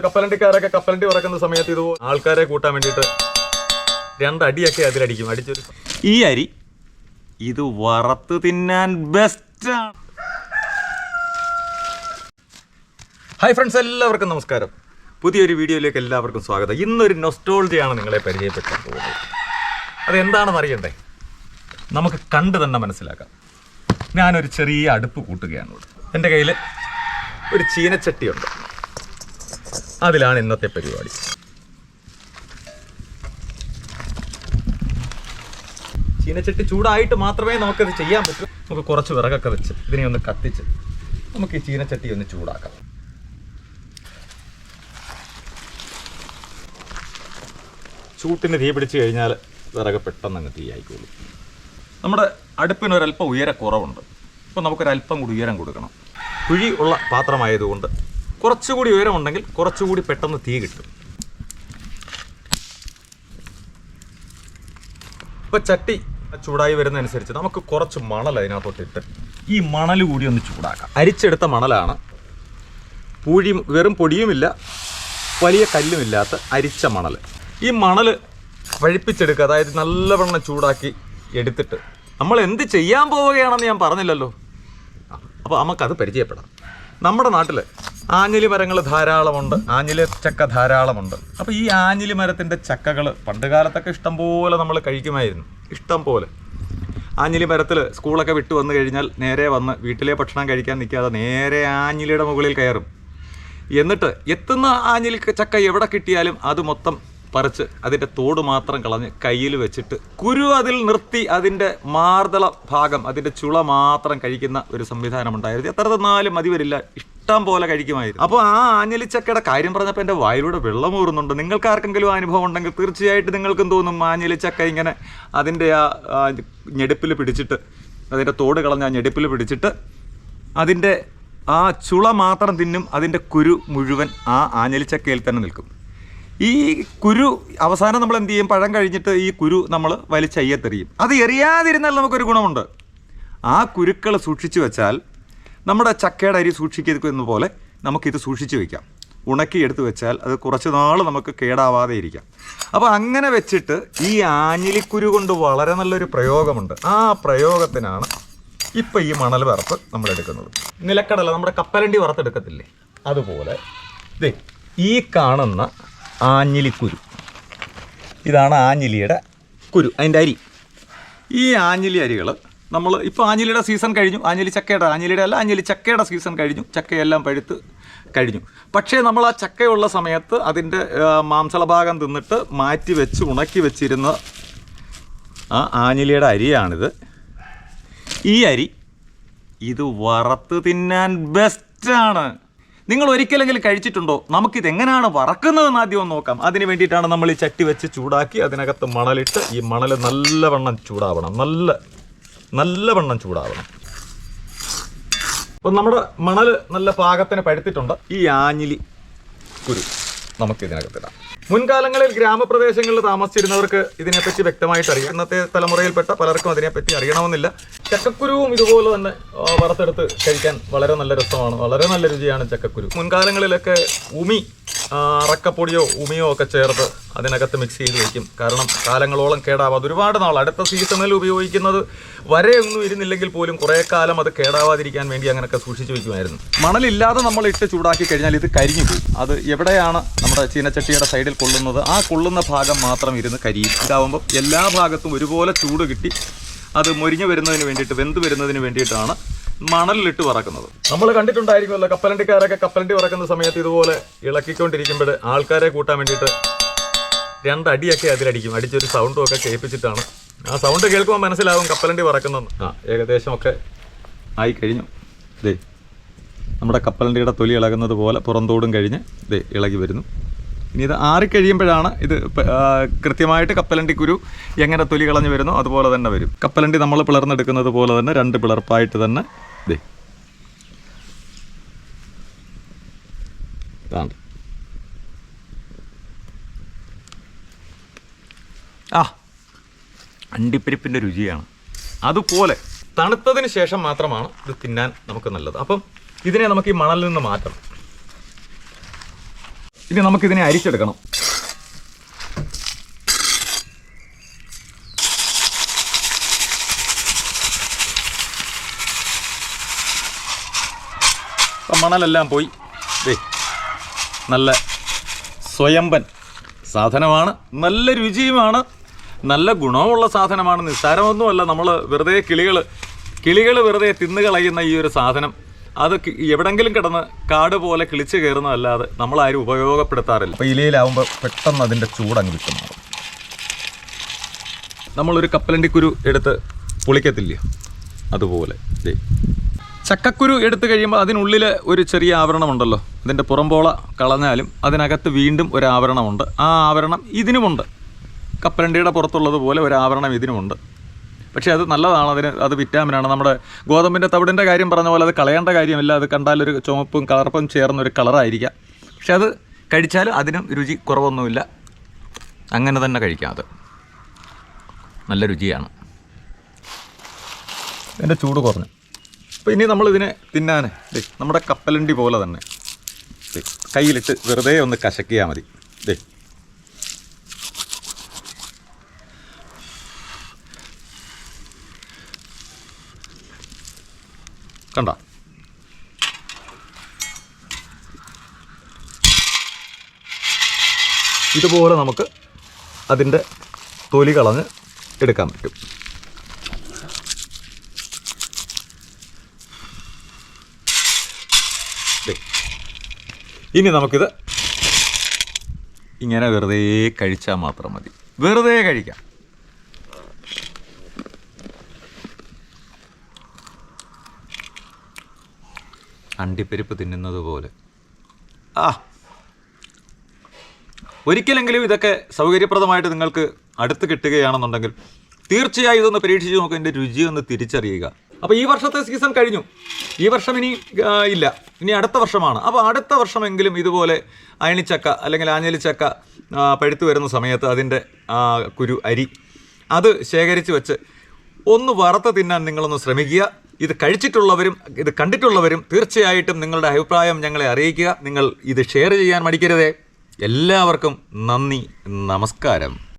കപ്പലണ്ടിക്കാരൊക്കെ കപ്പലണ്ടി ഉറക്കുന്ന സമയത്ത് ഇത് ആൾക്കാരെ കൂട്ടാൻ വേണ്ടിയിട്ട് രണ്ടടിയൊക്കെ അതിലടിക്കും. അടിച്ചൊരു ഈ അരി ഇത് വറുത്ത് തിന്നാൻ ബെസ്റ്റാണ് ഹായ് ഫ്രണ്ട്സ് എല്ലാവർക്കും നമസ്കാരം. പുതിയൊരു വീഡിയോയിലേക്ക് എല്ലാവർക്കും സ്വാഗതം. ഇന്നൊരു നൊസ്റ്റോളജിയാണ് നിങ്ങളെ പരിചയപ്പെടുത്താൻ പോകുന്നത്. അതെന്താണെന്ന് അറിയണ്ടേ? നമുക്ക് കണ്ടു തന്നെ മനസ്സിലാക്കാം. ഞാനൊരു ചെറിയ അടുപ്പ് കൂട്ടുകയാണ് എന്റെ കയ്യിൽ ഒരു ചീനച്ചട്ടിയുണ്ട്. അതിലാണ് ഇന്നത്തെ പരിപാടി. ചീനച്ചട്ടി ചൂടായിട്ട് മാത്രമേ നമുക്കത് ചെയ്യാൻ പറ്റൂ. നമുക്ക് കുറച്ച് വിറകൊക്കെ വെച്ച് ഇതിനെ ഒന്ന് കത്തിച്ച് നമുക്ക് ഈ ചീനച്ചട്ടി ഒന്ന് ചൂടാക്കാം. ചൂട്ടിന് തീ പിടിച്ച് കഴിഞ്ഞാൽ വിറക് പെട്ടെന്ന് അങ്ങ് തീ ആയിക്കോളും. നമ്മുടെ അടുപ്പിന് ഒരല്പം ഉയര കുറവുണ്ട് അപ്പോൾ നമുക്കൊരല്പം കൂടി ഉയരം കൊടുക്കണം. കുഴി ഉള്ള പാത്രമായതുകൊണ്ട് കുറച്ചുകൂടി ഉയരമുണ്ടെങ്കിൽ കുറച്ചുകൂടി പെട്ടെന്ന് തീ കിട്ടും. ഇപ്പൊ ചട്ടി ചൂടായി വരുന്നതനുസരിച്ച് നമുക്ക് കുറച്ച് മണൽ അതിനകത്തോട്ട് ഇട്ട് ഈ മണൽ കൂടി ഒന്ന് ചൂടാക്കാം. അരിച്ചെടുത്ത മണലാണ്. പൂഴി വെറും പൊടിയുമില്ല വലിയ കല്ലുമില്ലാത്ത അരിച്ച മണൽ. ഈ മണൽ വഴിപ്പിച്ചെടുക്കുക അതായത് നല്ലവണ്ണം ചൂടാക്കി എടുത്തിട്ട് നമ്മൾ എന്ത് ചെയ്യാൻ പോവുകയാണെന്ന് ഞാൻ പറഞ്ഞില്ലല്ലോ. അപ്പോൾ നമുക്കത് പരിചയപ്പെടാം. നമ്മുടെ നാട്ടിൽ ആഞ്ഞിലി മരങ്ങൾ ധാരാളമുണ്ട്. ആഞ്ഞിലി ചക്ക ധാരാളമുണ്ട്. അപ്പോൾ ഈ ആഞ്ഞിലി മരത്തിന്റെ ചക്കകൾ പണ്ട് കാലത്തൊക്കെ ഇഷ്ടം പോലെ നമ്മൾ കഴിക്കുമായിരുന്നു. ഇഷ്ടം പോലെ. ആഞ്ഞിലി മരത്തിൽ സ്കൂളൊക്കെ വിട്ടു വന്നു കഴിഞ്ഞാൽ നേരെ വന്ന് വീട്ടിലെ ഭക്ഷണം കഴിക്കാൻ നിൽക്കാതെ നേരെ ആഞ്ഞിലിയുടെ മുകളിൽ കയറും. എന്നിട്ട് എത്തുന്ന ആഞ്ഞിലി ചക്ക എവിടെ കിട്ടിയാലും അത് മൊത്തം പറിച്ച് അതിന്റെ തോട് മാത്രം കളഞ്ഞ് കയ്യിൽ വെച്ചിട്ട് കുരു അതിൽ നിർത്തി അതിന്റെ മാർദള ഭാഗം അതിന്റെ ചുള മാത്രം കഴിക്കുന്ന ഒരു സംവിധാനം ഉണ്ടായിരുന്നു എത്ര തന്നാലും മതി വരില്ല. ഇഷ്ടം പോലെ കഴിക്കുമായിരുന്നു. അപ്പോൾ ആ ആഞ്ഞലിച്ചക്കയുടെ കാര്യം പറഞ്ഞപ്പോൾ എന്റെ വായിലൂടെ വെള്ളം ഊറുന്നുണ്ട്. നിങ്ങൾക്ക് ആർക്കെങ്കിലും അനുഭവം ഉണ്ടെങ്കിൽ തീർച്ചയായിട്ടും നിങ്ങൾക്കും തോന്നും ആഞ്ഞലിച്ചക്ക ഇങ്ങനെ അതിന്റെ ആ ഞെടുപ്പിൽ പിടിച്ചിട്ട് അതിന്റെ തോട് കളഞ്ഞ ആ ഞെടുപ്പിൽ പിടിച്ചിട്ട് അതിന്റെ ആ ചുള മാത്രം തിന്നും അതിന്റെ കുരു മുഴുവൻ ആ ആഞ്ഞലിച്ചക്കയിൽ തന്നെ നിൽക്കും. ഈ കുരു അവസാനം നമ്മൾ എന്ത് ചെയ്യും? പഴം കഴിഞ്ഞിട്ട് ഈ കുരു നമ്മൾ വലിച്ചയ്യത്തെറിയും. അത് എറിയാതിരുന്നാൽ നമുക്കൊരു ഗുണമുണ്ട്. ആ കുരുക്കൾ സൂക്ഷിച്ചു വെച്ചാൽ നമ്മുടെ ചക്കയുടെ അരി സൂക്ഷിക്കുന്ന പോലെ നമുക്കിത് സൂക്ഷിച്ച് വയ്ക്കാം ഉണക്കി എടുത്ത് വെച്ചാൽ അത് കുറച്ച് നാൾ നമുക്ക് കേടാവാതെ ഇരിക്കാം. അപ്പോൾ അങ്ങനെ വെച്ചിട്ട് ഈ ആഞ്ഞിലിക്കുരു കൊണ്ട് വളരെ നല്ലൊരു പ്രയോഗമുണ്ട്. ആ പ്രയോഗത്തിനാണ് ഇപ്പം ഈ മണൽ വറുപ്പ് നമ്മൾ എടുക്കുന്നത്. നിലക്കടല നമ്മുടെ കപ്പലണ്ടി വറുത്തെടുക്കത്തില്ലേ? അതുപോലെ ദേ ഈ കാണുന്ന ആഞ്ഞിലിക്കുരു. ഇതാണ് ആഞ്ഞിലിയുടെ കുരു അതിന്റെ അരി. ഈ ആഞ്ഞിലി അരികൾ നമ്മൾ ഇപ്പോൾ ആഞ്ഞിലിയുടെ സീസൺ കഴിഞ്ഞു. ആഞ്ഞിലി ചക്കയുടെ ആഞ്ഞിലിയുടെ അല്ല ആഞ്ഞിലി ചക്കയുടെ സീസൺ കഴിഞ്ഞു. ചക്കയെല്ലാം പഴുത്ത് കഴിഞ്ഞു. പക്ഷേ നമ്മൾ ആ ചക്കയുള്ള സമയത്ത് അതിന്റെ മാംസളഭാഗം മാംസള ഭാഗം തിന്നിട്ട് മാറ്റി വെച്ച് ഉണക്കി വെച്ചിരുന്ന ആ ആഞ്ഞിലിയുടെ അരിയാണിത്. ഈ അരി ഇത് വറുത്ത് തിന്നാൻ ബെസ്റ്റാണ് നിങ്ങൾ ഒരിക്കലെങ്കിലും കഴിച്ചിട്ടുണ്ടോ? നമുക്കിത് എങ്ങനെയാണ് വറക്കുന്നതെന്ന് ആദ്യം ഒന്ന് നോക്കാം. അതിന് വേണ്ടിയിട്ടാണ് നമ്മൾ ഈ ചട്ടി വെച്ച് ചൂടാക്കി അതിനകത്ത് മണലിട്ട് ഈ മണൽ നല്ലവണ്ണം ചൂടാവണം. നല്ല നല്ലവണ്ണം ചൂടാവണം. അപ്പം നമ്മുടെ മണൽ നല്ല പാകത്തിന് പഴുത്തിട്ടുണ്ട്. ഈ ആഞ്ഞിലി കുരു നമുക്ക് ഇതിനകത്ത് ഇടാം മുൻകാലങ്ങളിൽ ഗ്രാമപ്രദേശങ്ങളിൽ താമസിച്ചിരുന്നവർക്ക് ഇതിനെപ്പറ്റി വ്യക്തമായിട്ട് അറിയാം ഇന്നത്തെ തലമുറയിൽപ്പെട്ട പലർക്കും അതിനെപ്പറ്റി അറിയണമെന്നില്ല. ചക്കക്കുരുവും ഇതുപോലെ തന്നെ വറുത്തെടുത്ത് കഴിക്കാൻ വളരെ നല്ല രസമാണ്. വളരെ നല്ല രുചിയാണ് ചക്കക്കുരു. മുൻകാലങ്ങളിലൊക്കെ ഉമി അറക്കപ്പൊടിയോ ഉമിയോ ഒക്കെ ചേർത്ത് അതിനകത്ത് മിക്സ് ചെയ്ത് വയ്ക്കും കാരണം കാലങ്ങളോളം കേടാവാതെ ഒരുപാട് നാൾ അടുത്ത സീസണിൽ ഉപയോഗിക്കുന്നത് വരെ ഒന്നും ഇരുന്നില്ലെങ്കിൽ പോലും കുറേ കാലം അത് കേടാവാതിരിക്കാൻ വേണ്ടി അങ്ങനെയൊക്കെ സൂക്ഷിച്ചു വയ്ക്കുമായിരുന്നു മണലില്ലാതെ നമ്മൾ ഇട്ട് ചൂടാക്കി കഴിഞ്ഞാൽ ഇത് കരിഞ്ഞു പോകും. അത് എവിടെയാണ് നമ്മുടെ ചീനച്ചട്ടിയുടെ സൈഡിൽ കൊള്ളുന്നത്? ആ കൊള്ളുന്ന ഭാഗം മാത്രം ഇരുന്ന് കരിയും. ഇതാവുമ്പോൾ എല്ലാ ഭാഗത്തും ഒരുപോലെ ചൂട് കിട്ടി അത് മൊരിഞ്ഞു വരുന്നതിന് വേണ്ടിയിട്ട് വെന്ത് വരുന്നതിന് വേണ്ടിയിട്ടാണ് മണലിലിട്ട് വറക്കുന്നത്. നമ്മൾ കണ്ടിട്ടുണ്ടായിരിക്കുമല്ലോ കപ്പലണ്ടിക്കാരൊക്കെ കപ്പലണ്ടി വറക്കുന്ന സമയത്ത് ഇതുപോലെ ഇളക്കിക്കൊണ്ടിരിക്കുമ്പോൾ ആൾക്കാരെ കൂട്ടാൻ വേണ്ടിയിട്ട് രണ്ടടിയൊക്കെ അതിലടിക്കും. അടിച്ചൊരു സൗണ്ടും ഒക്കെ കേൾപ്പിച്ചിട്ടാണ്. ആ സൗണ്ട് കേൾക്കുമ്പോൾ മനസ്സിലാവും കപ്പലണ്ടി വറക്കുന്നതെന്ന്. ആ ഏകദേശം ഒക്കെ ആയി കഴിഞ്ഞു. ദേ നമ്മുടെ കപ്പലണ്ടിയുടെ തൊലി ഇളകുന്നത് പോലെ പുറന്തോടും കഴിഞ്ഞ് ദേ ഇളകി വരുന്നു. ഇനി ഇത് ആറിക്കഴിയുമ്പോഴാണ് ഇത് കൃത്യമായിട്ട് കപ്പലണ്ടി കുരു എങ്ങനെ തൊലി കളഞ്ഞ് വരുന്നോ അതുപോലെ തന്നെ വരും. കപ്പലണ്ടി നമ്മൾ പിളർന്നെടുക്കുന്നത് പോലെ തന്നെ രണ്ട് പിളർപ്പായിട്ട് തന്നെ ഇതേ. ആ അണ്ടിപ്പരിപ്പിന്റെ രുചിയാണ്. അതുപോലെ തണുത്തതിന് ശേഷം മാത്രമാണ് ഇത് തിന്നാൻ നമുക്ക് നല്ലത്. അപ്പം ഇതിനെ നമുക്ക് ഈ മണലിൽ നിന്ന് മാറ്റണം. ഇനി നമുക്കിതിനെ അരിച്ചെടുക്കണം. മണലെല്ലാം പോയി. ദേ നല്ല സ്വയംബൻ സാധനമാണ് നല്ല രുചിയുമാണ് നല്ല ഗുണമുള്ള സാധനമാണ്. നിസ്സാരമൊന്നുമല്ല നമ്മൾ വെറുതെ കിളികൾ കിളികൾ വെറുതെ തിന്നു കളയുന്ന ഈ ഒരു സാധനം. അത് എവിടെങ്കിലും കിടന്ന് കാട് പോലെ കിളിച്ച് കയറുന്നതല്ലാതെ നമ്മളാരും ഉപയോഗപ്പെടുത്താറില്ല. അപ്പോൾ ഇലയിലാവുമ്പോൾ പെട്ടെന്ന് അതിന്റെ ചൂടങ്ങ് വിട്ടുമാറും നമ്മളൊരു കപ്പലണ്ടി കുരു എടുത്ത് പുളിക്കത്തില്ലേ? അതുപോലെ. ചക്കക്കുരു എടുത്തു കഴിയുമ്പോൾ അതിനുള്ളിൽ ഒരു ചെറിയ ആവരണമുണ്ടല്ലോ. ഇതിന്റെ പുറംപോള കളഞ്ഞാലും അതിനകത്ത് വീണ്ടും ഒരു ആവരണമുണ്ട് ആ ആവരണം ഇതിനുമുണ്ട്. കപ്പലണ്ടിയുടെ പുറത്തുള്ളതുപോലെ ഒരു ആവരണം ഇതിനുമുണ്ട്. പക്ഷേ അത് നല്ലതാണ് അതിന് അത് വിറ്റാമിനാണ്. നമ്മുടെ ഗോതമ്പിന്റെ തവിടിന്റെ കാര്യം പറഞ്ഞ പോലെ അത് കളയേണ്ട കാര്യമില്ല. അത് കണ്ടാൽ ഒരു ചുമപ്പും കളർപ്പും ചേർന്ന ഒരു കളറായിരിക്കാം. പക്ഷെ അത് കഴിച്ചാൽ അതിനും രുചി കുറവൊന്നുമില്ല. അങ്ങനെ തന്നെ കഴിക്കാം അത്. നല്ല രുചിയാണ്. എന്റെ ചൂട് കുറഞ്ഞു. അപ്പോൾ ഇനി നമ്മളിതിനെ തിന്നാൻ നമ്മുടെ കപ്പലണ്ടി പോലെ തന്നെ. കയ്യിലിട്ട് വെറുതെ ഒന്ന് കശക്കിയാൽ മതി. ദേ കണ്ട? ഇതുപോലെ നമുക്ക് അതിന്റെ തൊലി കളഞ്ഞ് എടുക്കാൻ പറ്റും. ഇനി നമുക്കിത് ഇങ്ങനെ വെറുതെ കഴിച്ചാൽ മാത്രം മതി. വെറുതെ കഴിക്കാം. അണ്ടിപ്പരിപ്പ് തിന്നുന്നത് പോലെ. ആ. ഒരിക്കലെങ്കിലും ഇതൊക്കെ സൗകര്യപ്രദമായിട്ട് നിങ്ങൾക്ക് അടുത്ത് കിട്ടുകയാണെന്നുണ്ടെങ്കിൽ തീർച്ചയായും ഇതൊന്ന് പരീക്ഷിച്ച് നോക്കുക എന്റെ രുചി ഒന്ന് തിരിച്ചറിയുക. അപ്പോൾ ഈ വർഷത്തെ സീസൺ കഴിഞ്ഞു. ഈ വർഷം ഇനി ഇല്ല. ഇനി അടുത്ത വർഷമാണ്. അപ്പോൾ അടുത്ത വർഷമെങ്കിലും ഇതുപോലെ അയണിച്ചക്ക അല്ലെങ്കിൽ ആഞ്ഞലിച്ചക്ക പഴുത്തു വരുന്ന സമയത്ത് അതിന്റെ കുരു അരി അത് ശേഖരിച്ച് വെച്ച് ഒന്ന് വറുത്ത് തിന്നാൻ നിങ്ങളൊന്ന് ശ്രമിക്കുക. ഇത് കഴിച്ചിട്ടുള്ളവരും ഇത് കണ്ടിട്ടുള്ളവരും തീർച്ചയായിട്ടും നിങ്ങളുടെ അഭിപ്രായം ഞങ്ങളെ അറിയിക്കുക. നിങ്ങൾ ഇത് ഷെയർ ചെയ്യാൻ മടിക്കരുതേ. എല്ലാവർക്കും നന്ദി നമസ്കാരം.